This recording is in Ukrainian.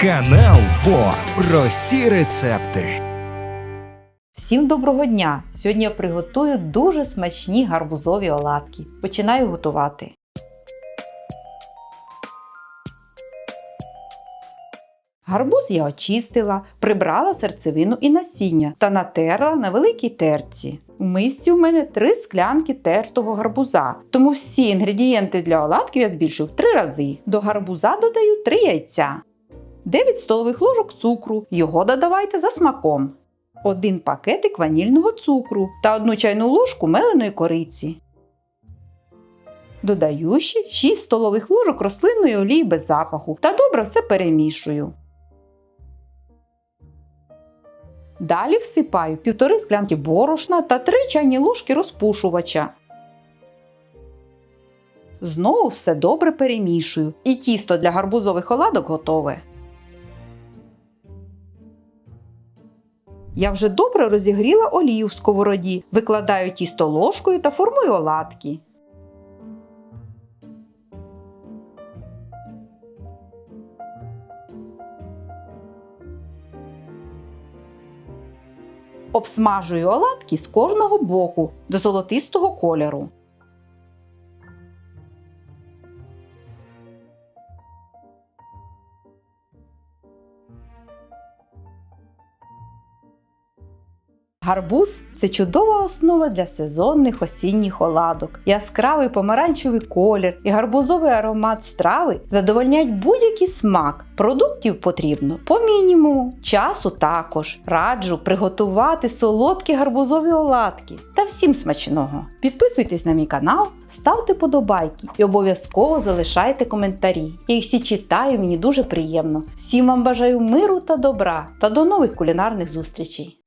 Канал ФО. Прості рецепти. Всім доброго дня! Сьогодні я приготую дуже смачні гарбузові оладки. Починаю готувати. Гарбуз я очистила, прибрала серцевину і насіння та натерла на великій терці. У мисці у мене три склянки тертого гарбуза, тому всі інгредієнти для оладків я збільшую в три рази. До гарбуза додаю 3 яйця, 9 столових ложок цукру. Його додавайте за смаком. Один пакетик ванільного цукру та одну чайну ложку меленої кориці. Додаю ще 6 столових ложок рослинної олії без запаху та добре все перемішую. Далі всипаю півтори склянки борошна та 3 чайні ложки розпушувача. Знову все добре перемішую і тісто для гарбузових оладок готове. Я вже добре розігріла олію в сковороді, викладаю тісто ложкою та формую оладки. Обсмажую оладки з кожного боку до золотистого кольору. Гарбуз це чудова основа для сезонних осінніх оладок. Яскравий помаранчевий колір і гарбузовий аромат страви задовольняють будь-який смак. Продуктів потрібно по мінімуму, часу також. Раджу приготувати солодкі гарбузові оладки. Та всім смачного! Підписуйтесь на мій канал, ставте подобайки і обов'язково залишайте коментарі. Я їх всі читаю, мені дуже приємно. Всім вам бажаю миру та добра та до нових кулінарних зустрічей!